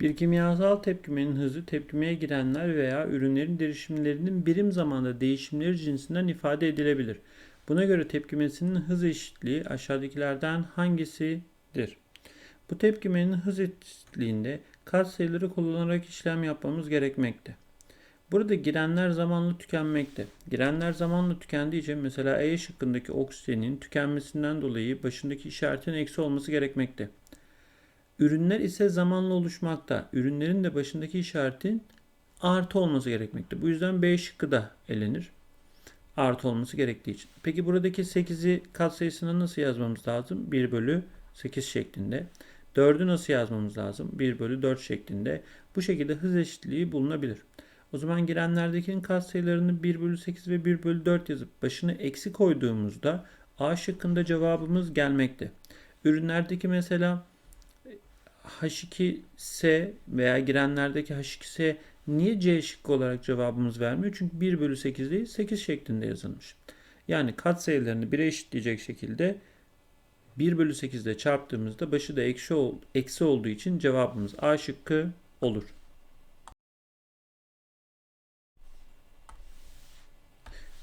Bir kimyasal tepkimenin hızı tepkimeye girenler veya ürünlerin derişimlerinin birim zamanda değişimleri cinsinden ifade edilebilir. Buna göre tepkimesinin hız eşitliği aşağıdakilerden hangisidir? Bu tepkimenin hız eşitliğinde katsayıları kullanarak işlem yapmamız gerekmekte. Burada girenler zamanla tükenmekte. Girenler zamanla tükendiği için mesela E şıkkındaki oksijenin tükenmesinden dolayı başındaki işaretin eksi olması gerekmekte. Ürünler ise zamanla oluşmakta. Ürünlerin de başındaki işaretin artı olması gerekmekte. Bu yüzden B şıkkı da elenir. Artı olması gerektiği için. Peki buradaki 8'i katsayısına nasıl yazmamız lazım? 1 bölü 8 şeklinde. 4'ü nasıl yazmamız lazım? 1 bölü 4 şeklinde. Bu şekilde hız eşitliği bulunabilir. O zaman girenlerdekinin katsayılarını 1 bölü 8 ve 1 bölü 4 yazıp başına eksi koyduğumuzda A şıkkında cevabımız gelmekte. Ürünlerdeki mesela H2S veya girenlerdeki H2S niye C şıkkı olarak cevabımız vermiyor? Çünkü 1 bölü 8 değil 8 şeklinde yazılmış. Yani katsayılarını 1'e eşitleyecek şekilde 1 bölü 8 ile çarptığımızda başı da eksi, ol, eksi olduğu için cevabımız A şıkkı olur.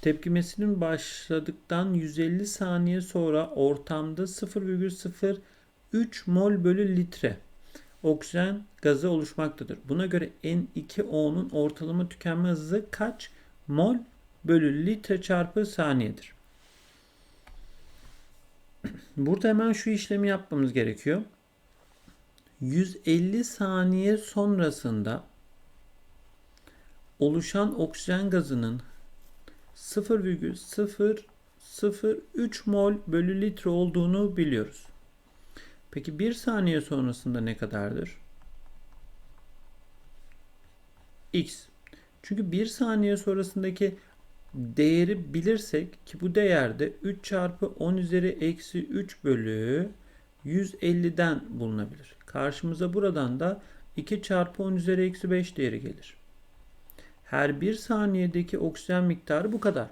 Tepkimesinin başladıktan 150 saniye sonra ortamda 0,03 mol bölü litre oksijen gazı oluşmaktadır. Buna göre N2O'nun ortalama tükenme hızı kaç mol bölü litre çarpı saniyedir? Burada hemen şu işlemi yapmamız gerekiyor. 150 saniye sonrasında oluşan oksijen gazının 0,003 mol bölü litre olduğunu biliyoruz. Peki 1 saniye sonrasında ne kadardır? X. Çünkü 1 saniye sonrasındaki değeri bilirsek ki bu değerde 3 çarpı 10 üzeri eksi 3 bölü 150'den bulunabilir. Karşımıza buradan da 2 çarpı 10 üzeri eksi 5 değeri gelir. Her bir saniyedeki oksijen miktarı bu kadar.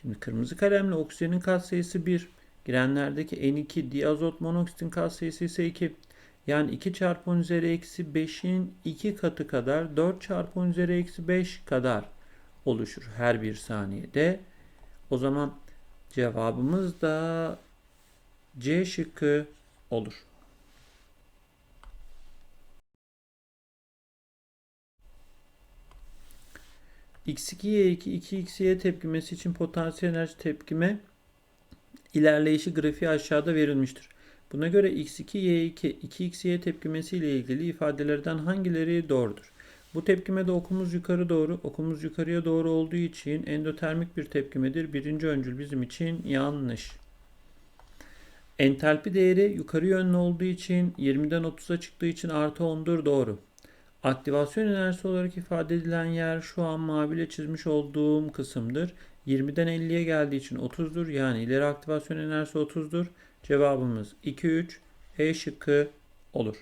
Şimdi kırmızı kalemle oksijenin katsayısı 1. Girenlerdeki N2 diazot monoksitin katsayısı ise 2. Yani 2 çarpı 10 üzeri eksi 5'in 2 katı kadar 4 çarpı 10 üzeri eksi 5 kadar oluşur her bir saniyede. O zaman cevabımız da C şıkkı olur. X2Y2 2xy tepkimesi için potansiyel enerji tepkime ilerleyişi grafiği aşağıda verilmiştir. Buna göre x2y2 2xy tepkimesi ile ilgili ifadelerden hangileri doğrudur? Bu tepkimede okumuz yukarı doğru, okumuz yukarıya doğru olduğu için endotermik bir tepkimedir. Birinci öncül bizim için yanlış. Entalpi değeri yukarı yönlü olduğu için 20'den 30'a çıktığı için artı 10'dur doğru. Aktivasyon enerjisi olarak ifade edilen yer şu an maviyle çizmiş olduğum kısımdır. 20'den 50'ye geldiği için 30'dur. Yani ileri aktivasyon enerjisi 30'dur. Cevabımız 2 3 E şıkkı olur.